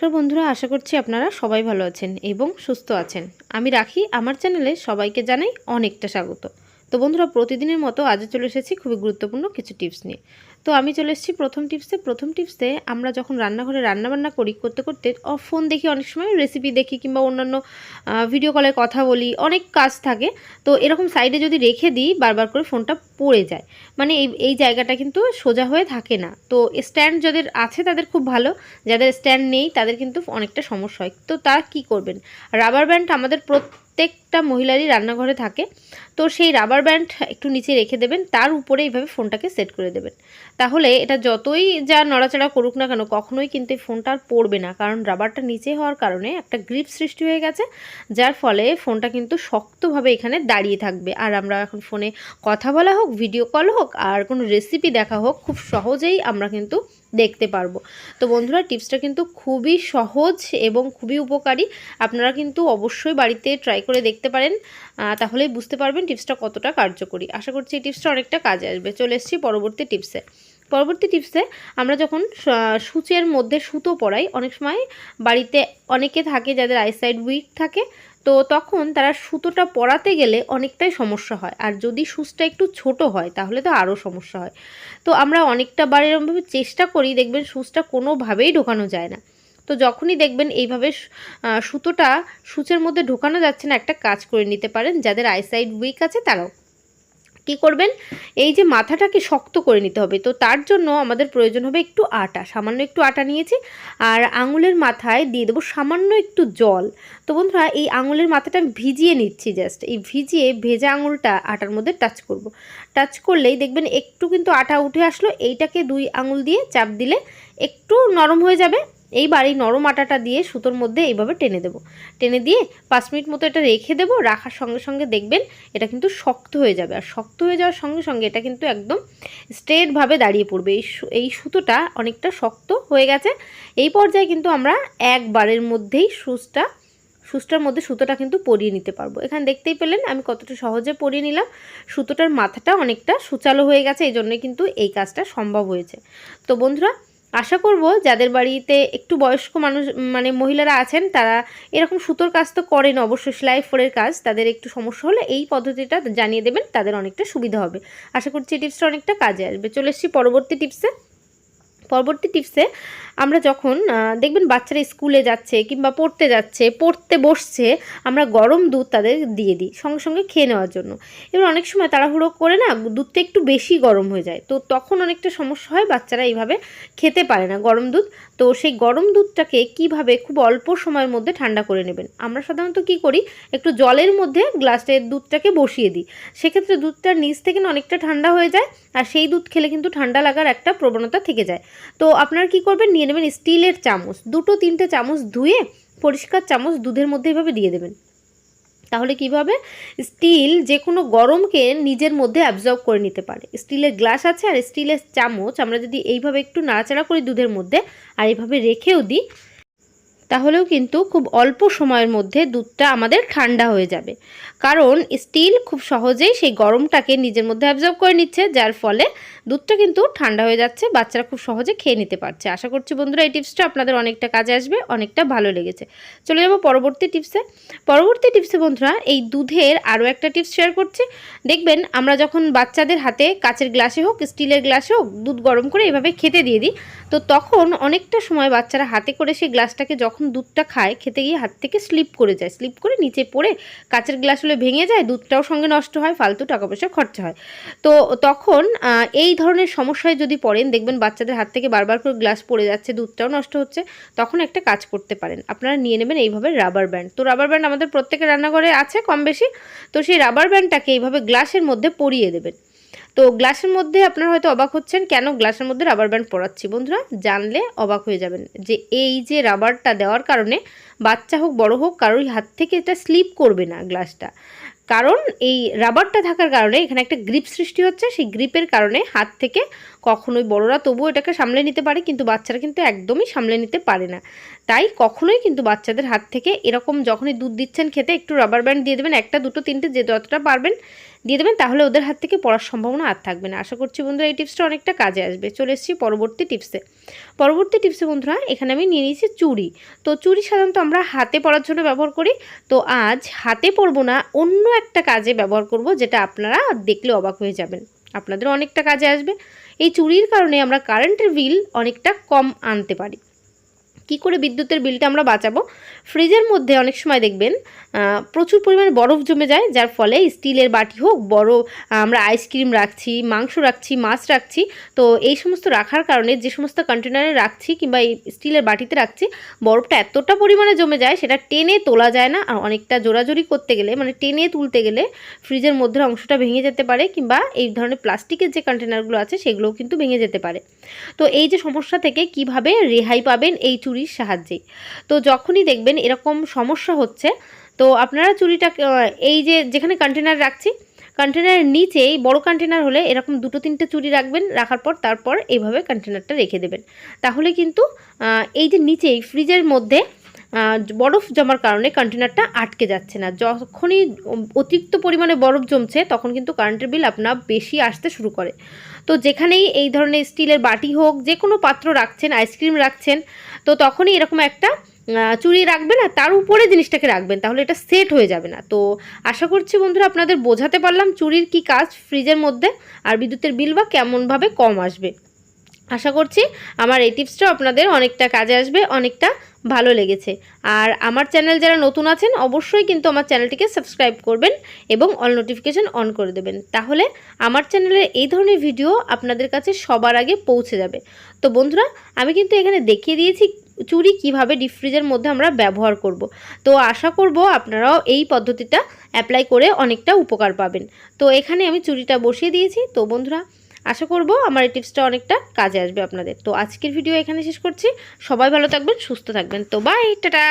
নমস্কার বন্ধুরা, আশা করছি আপনারা সবাই ভালো আছেন এবং সুস্থ আছেন। আমি রাখি, আমার চ্যানেলে সবাইকে জানাই অনেকটা স্বাগত। তো বন্ধুরা, প্রতিদিনের মতো আজও চলে এসেছি খুবই গুরুত্বপূর্ণ কিছু টিপস নিয়ে। তো আমি চলে এসেছি প্রথম টিপসে। প্রথম টিপসে আমরা যখন রান্নাঘরে রান্নাবান্না করি, করতে করতে ফোন দেখি অনেক সময় রেসিপি দেখি কিংবা অন্যান্য ভিডিও কলে কথা বলি, অনেক কাজ থাকে। তো এরকম সাইডে যদি রেখে দিই, বারবার করে ফোনটা পড়ে যায়। মানে এই এই জায়গাটা কিন্তু সোজা হয়ে থাকে না। তো স্ট্যান্ড যাদের আছে তাদের খুব ভালো, যাদের স্ট্যান্ড নেই তাদের কিন্তু অনেকটা সমস্যা হয়। তো তারা কি করবেন? রাবার ব্যান্ড আমাদের প্রত্যেকটা মহিলারই রান্নাঘরে থাকে। তো সেই রাবার ব্যান্ড একটু নিচে রেখে দেবেন, তার উপরে এইভাবে ফোনটাকে সেট করে দেবেন। তাহলে এটা যতই যা নড়াচড়া করুক না কেন, কখনোই কিন্তু এই ফোনটা আর পড়বে না। কারণ রাবারটা নিচে হওয়ার কারণে একটা গ্রিপ সৃষ্টি হয়ে গেছে, যার ফলে ফোনটা কিন্তু শক্তভাবে এখানে দাঁড়িয়ে থাকবে। আর আমরা এখন ফোনে কথা বলা হোক ভিডিও কল হোক, আর কোনো রেসিপি দেখা হোক, খুব সহজেই আমরা কিন্তু দেখতে পারব। তো বন্ধুরা, টিপসটা কিন্তু খুবই সহজ এবং খুবই উপকারী। আপনারা কিন্তু অবশ্যই বাড়িতে ট্রাই করে দেখতে পারেন তাহলেই বুঝতে পারবেন টিপসটা কতটা কার্যকরী। আশা করছি এই টিপসটা অনেকটা কাজে আসবে। চলে এসেছি পরবর্তী টিপসে। পরবর্তী টিপসে আমরা যখন সূচের মধ্যে সুতো পরাই, অনেক সময় বাড়িতে অনেকে থাকে যাদের আইসাইড উইক থাকে, তো তখন তারা সুতোটা পরাতে গেলে অনেকটাই সমস্যা হয়। আর যদি সুচটা একটু ছোট হয়, তাহলে তো আরও সমস্যা হয়। তো আমরা অনেকটা বার এরমভাবে চেষ্টা করি, দেখবেন সুচটা কোনোভাবেই ঢোকানো যায় না। তো যখনই দেখবেন এইভাবে সুতোটা সূচের মধ্যে ঢোকানো যাচ্ছে না, একটা কাজ করে নিতে পারেন। যাদের আইসাইড উইক আছে, তারাও কি করবেন? এই যে মাথাটাকে শক্ত করে নিতে হবে। তো তার জন্য আমাদের প্রয়োজন হবে একটু আটা, সামান্য একটু আটা নিয়েছি। আর আঙুলের মাথায় দিয়ে দেবো সামান্য একটু জল। তো বন্ধুরা, এই আঙুলের মাথাটা আমি ভিজিয়ে নিচ্ছি জাস্ট এই ভিজিয়ে ভেজা আঙুলটা আটার মধ্যে টাচ করব। টাচ করলেই দেখবেন একটু কিন্তু আটা উঠে আসলো। এইটাকে দুই আঙুল দিয়ে চাপ দিলে একটু নরম হয়ে যাবে। এইবার এই নরম আটাটা দিয়ে সুতোর মধ্যে এইভাবে টেনে দেবো। টেনে দিয়ে পাঁচ মিনিট মতো এটা রেখে দেবো, রাখার সঙ্গে সঙ্গে দেখবেন এটা কিন্তু শক্ত হয়ে যাবে। আর শক্ত হয়ে যাওয়ার সঙ্গে সঙ্গে এটা কিন্তু একদম স্ট্রেটভাবে দাঁড়িয়ে পড়বে। এই এই সুতোটা অনেকটা শক্ত হয়ে গেছে। এই পর্যায়ে কিন্তু আমরা একবারের মধ্যেই সুচটা, সুচটার মধ্যে সুতোটা কিন্তু পরিয়ে নিতে পারব। এখানে দেখতেই পেলেন আমি কতটা সহজে পরিয়ে নিলাম। সুতোটার মাথাটা অনেকটা সুচালো হয়ে গেছে এই জন্যই কিন্তু এই কাজটা সম্ভব হয়েছে। তো বন্ধুরা আশা করব যাদের বাড়িতে একটু বয়স্ক মানুষ মানে মহিলারা আছেন, তারা এরকম সুতোর কাজ তো করেন অবশ্য সেলাই ফোরের কাজ, তাদের একটু সমস্যা হলে এই পদ্ধতিটা জানিয়ে দেবেন, তাদের অনেকটা সুবিধা হবে। আশা করছি টিপসটা অনেকটা কাজে আসবে। চলে এসেছি পরবর্তী টিপসে। পরবর্তী টিপসে আমরা যখন দেখবেন বাচ্চারা স্কুলে যাচ্ছে কিংবা পড়তে যাচ্ছে, পড়তে বসছে, আমরা গরম দুধ তাদের দিয়ে দিই সঙ্গে সঙ্গে খেয়ে নেওয়ার জন্য। এবার অনেক সময় তাড়াহুড়ো করে না দুধটা একটু বেশি গরম হয়ে যায়। তো তখন অনেকটা সমস্যা হয় বাচ্চারা এইভাবে খেতে পারে না গরম দুধ তো সেই গরম দুধটাকে কীভাবে খুব অল্প সময়ের মধ্যে ঠান্ডা করে নেবেন? আমরা সাধারণত কি করি? একটু জলের মধ্যে গ্লাসের দুধটাকে বসিয়ে দিই। সেক্ষেত্রে দুধটার নিচ থেকে অনেকটা ঠান্ডা হয়ে যায় আর সেই দুধ খেলে কিন্তু ঠান্ডা লাগার একটা প্রবণতা থেকে যায়। তো আপনারা কি করবেন? নিয়ে নেবেন স্টিলের চামচ। দুটো তিনটে চামচ ধুয়ে পরিষ্কার চামচ দুধের মধ্যে এভাবে দিয়ে দেবেন। তাহলে কীভাবে? স্টিল যে কোনো গরমকে নিজের মধ্যে অ্যাবজর্ব করে নিতে পারে। স্টিলের গ্লাস আছে আর স্টিলের চামচ আমরা যদি এইভাবে একটু নাড়াচাড়া করি দুধের মধ্যে, আর এইভাবে রেখেও দিই তাহলেও কিন্তু খুব অল্প সময়ের মধ্যে দুধটা আমাদের ঠান্ডা হয়ে যাবে। কারণ স্টিল খুব সহজেই সেই গরমটাকে নিজের মধ্যে অ্যাবজর্ব করে নিচ্ছে, যার ফলে দুধটা কিন্তু ঠান্ডা হয়ে যাচ্ছে, বাচ্চারা খুব সহজে খেয়ে নিতে পারছে। আশা করছি বন্ধুরা এই টিপসটা আপনাদের অনেকটা কাজে আসবে, অনেকটা ভালো লেগেছে। চলে যাব পরবর্তী টিপসে। পরবর্তী টিপসে বন্ধুরা, এই দুধের আরও একটা টিপস শেয়ার করছি। দেখবেন আমরা যখন বাচ্চাদের হাতে কাচের গ্লাসে হোক, স্টিলের গ্লাসে হোক, দুধ গরম করে এভাবে খেতে দিয়ে দিই, তো তখন অনেকটা সময় বাচ্চারা হাতে করে সেই গ্লাসটাকে যখন দুধটা খায়, খেতে গিয়ে হাত থেকে স্লিপ করে যায়। স্লিপ করে নিচে পড়ে কাচের গ্লাস হলে ভেঙে যায়, দুধটাও সঙ্গে নষ্ট হয়, ফালতু টাকা পয়সা খরচা হয়। তো তখন এই ধরনের সমস্যায় যদি পড়েন, দেখবেন বাচ্চাদের হাত থেকে বারবার করে গ্লাস পড়ে যাচ্ছে, দুধটাও নষ্ট হচ্ছে, তখন একটা কাজ করতে পারেন। আপনারা নিয়ে নেবেন এইভাবে রাবার ব্যান্ড তো রাবার ব্যান্ড আমাদের প্রত্যেকের রান্নাঘরে আছে কম বেশি তো সেই রাবার ব্যান্ডটাকে এইভাবে গ্লাসের মধ্যে পরিয়ে দেবেন। তো গ্লাসের মধ্যে আপনারা হয়তো অবাক হচ্ছেন, কেন গ্লাসের মধ্যে রাবার ব্যান্ড পরাচ্ছি? বন্ধুরা, জানলে অবাক হয়ে যাবেন যে এই যে রাবারটা দেওয়ার কারণে বাচ্চা হোক, বড় হোক কারোর হাত থেকে এটা স্লিপ করবে না গ্লাসটা। কারণ এই রাবারটা থাকার কারণে এখানে একটা গ্রিপ সৃষ্টি হচ্ছে, সেই গ্রিপের কারণে হাত থেকে কখনোই বড়রা তবুও এটাকে সামলে নিতে পারে, কিন্তু বাচ্চারা কিন্তু একদমই সামলে নিতে পারে না। তাই কখনোই কিন্তু বাচ্চাদের হাত থেকে এরকম যখনই দুধ দিচ্ছেন খেতে একটু রাবার ব্যান্ড দিয়ে দেবেন, একটা, দুটো, তিনটে, যে যতটা পারবেন দিয়ে দেবেন, তাহলে ওদের হাত থেকে পড়ার সম্ভাবনা আর থাকবে না। আশা করছি বন্ধুরা এই টিপসটা অনেকটা কাজে আসবে। চলে এসেছি পরবর্তী টিপসে পরবর্তী টিপসে বন্ধুরা, এখানে আমি নিয়ে নিয়েছি চুড়ি। তো চুড়ি সাধারণত আমরা হাতে পরার জন্য ব্যবহার করি। তো আজ হাতে পরবো না, অন্য একটা কাজে ব্যবহার করব যেটা আপনারা দেখলে অবাক হয়ে যাবেন। আপনাদের অনেকটা কাজে আসবে। এই চুরির কারণে আমরা কারেন্টের বিল অনেকটা কম আনতে পারি। কি করে বিদ্যুতের বিলটা আমরা বাঁচাবো? ফ্রিজের মধ্যে অনেক সময় দেখবেন প্রচুর পরিমাণে বরফ জমে যায়, যার ফলে স্টিলের বাটি হোক, বড় আমরা আইসক্রিম রাখছি, মাংস রাখছি, মাছ রাখছি, তো এই সমস্ত রাখার কারণে যে সমস্ত কন্টেনারে রাখছি কিংবা এই স্টিলের বাটিতে রাখছি, বরফটা এতটা পরিমাণে জমে যায়, সেটা টেনে তোলা যায় না। আর অনেকটা জোরাজোরি করতে গেলে মানে টেনে তুলতে গেলে ফ্রিজের মধ্যে অংশটা ভেঙে যেতে পারে কিংবা এই ধরনের প্লাস্টিকের যে কন্টেনারগুলো আছে, সেগুলোও কিন্তু ভেঙে যেতে পারে। তো এই যে সমস্যা থেকে কীভাবে রেহাই পাবেন, এই চুরির সাহায্যে। তো যখনই দেখবেন এরকম সমস্যা হচ্ছে, তো আপনারা চুরিটা এই যে যেখানে কন্টেনার রাখছি কন্টেনারের নিচেই বড় কন্টেনার হলে এরকম দুটো তিনটে চুড়ি রাখবেন, রাখার পর তারপর এইভাবে কন্টেনারটা রেখে দেবেন। তাহলে কিন্তু এই যে নিচেই ফ্রিজের মধ্যে বরফ জমার কারণে কন্টেনারটা আটকে যাচ্ছে না। যখনই অতিরিক্ত পরিমাণে বরফ জমছে, তখন কিন্তু কারেন্টের বিল আপনার বেশি আসতে শুরু করে। তো যেখানেই এই ধরনের স্টিলের বাটি হোক যে কোনো পাত্র রাখছেন আইসক্রিম রাখছেন তো তখনই এরকম একটা চুরি চুড়ি রাখবেন আর তার উপরে জিনিসটাকে রাখবেন, তাহলে এটা সেট হয়ে যাবে না। তো আশা করছি বন্ধুরা আপনাদের বোঝাতে পারলাম চুরির কি কাজ ফ্রিজের মধ্যে আর বিদ্যুতের বিল বা কেমনভাবে কম আসবে। আশা করছি আমার এই টিপসটা আপনাদের অনেকটা কাজে আসবে, অনেকটা ভালো লেগেছে। আর আমার চ্যানেল যারা নতুন আছেন, অবশ্যই কিন্তু আমার চ্যানেলটিকে সাবস্ক্রাইব করবেন এবং অল নোটিফিকেশান অন করে দেবেন। তাহলে আমার চ্যানেলের এই ধরনের ভিডিও আপনাদের কাছে সবার আগে পৌঁছে যাবে। তো বন্ধুরা, আমি কিন্তু এখানে দেখিয়ে দিয়েছি চুরি কীভাবে ডিপ ফ্রিজের মধ্যে আমরা ব্যবহার করব। তো আশা করব আপনারাও এই পদ্ধতিটা অ্যাপ্লাই করে অনেকটা উপকার পাবেন। তো এখানে আমি চুরিটা বসিয়ে দিয়েছি। তো বন্ধুরা আশা করব আমার এই টিপসটা অনেকটা কাজে আসবে আপনাদের। তো আজকের ভিডিও এখানে শেষ করছি। সবাই ভালো থাকবেন, সুস্থ থাকবেন। তো বাই টাটা!